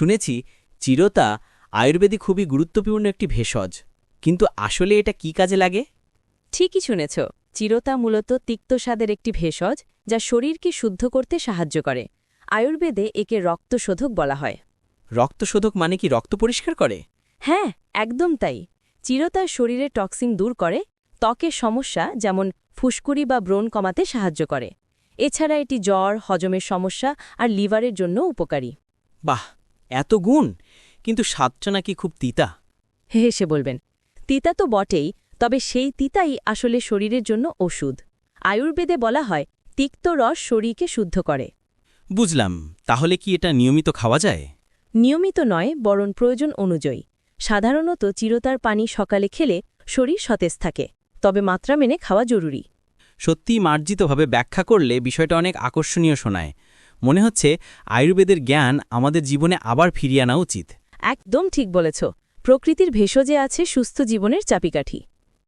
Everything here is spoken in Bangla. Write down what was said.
শুনেছি চিরতা আয়ুর্বেদে খুবই গুরুত্বপূর্ণ একটি ভেষজ। কিন্তু আসলে এটা কি কাজে লাগে? ঠিকই শুনেছ। চিরতা মূলত তিক্তস্বাদের একটি ভেষজ যা শরীরকে শুদ্ধ করতে সাহায্য করে। আয়ুর্বেদে একে রক্তশোধক বলা হয়। রক্তশোধক মানে কি রক্ত পরিষ্কার করে? হ্যাঁ একদম তাই। চিরতা শরীরে টক্সিন দূর করে ত্বকের সমস্যা যেমন ফুসকুড়ি বা ব্রণ কমাতে সাহায্য করে। এছাড়া এটি জ্বর হজমের সমস্যা আর লিভারের জন্য উপকারী। বাহ! এত গুণ কিন্তু স্বাদটা নাকি খুব তিতা। হে হেসে বলবেন। তিতা তো বটেই তবে সেই তিতাই আসলে শরীরের জন্য ওষুধ। আয়ুর্বেদে বলা হয় তিক্ত রস শরীরকে শুদ্ধ করে। বুঝলাম। তাহলে কি এটা নিয়মিত খাওয়া যায়? নিয়মিত নয় বরং প্রয়োজন অনুযায়ী। সাধারণত চিরতার পানি সকালে খেলে শরীর সতেজ থাকে তবে মাত্রা মেনে খাওয়া জরুরি। সত্যি মার্জিতভাবে ব্যাখ্যা করলে বিষয়টা অনেক আকর্ষণীয় শোনায়। মনে হচ্ছে আয়ুর্বেদের জ্ঞান আমাদের জীবনে আবার ফিরিয়ে আনা উচিত। একদম ঠিক বলেছ। প্রকৃতির ভেষজে আছে সুস্থ জীবনের চাপিকাঠি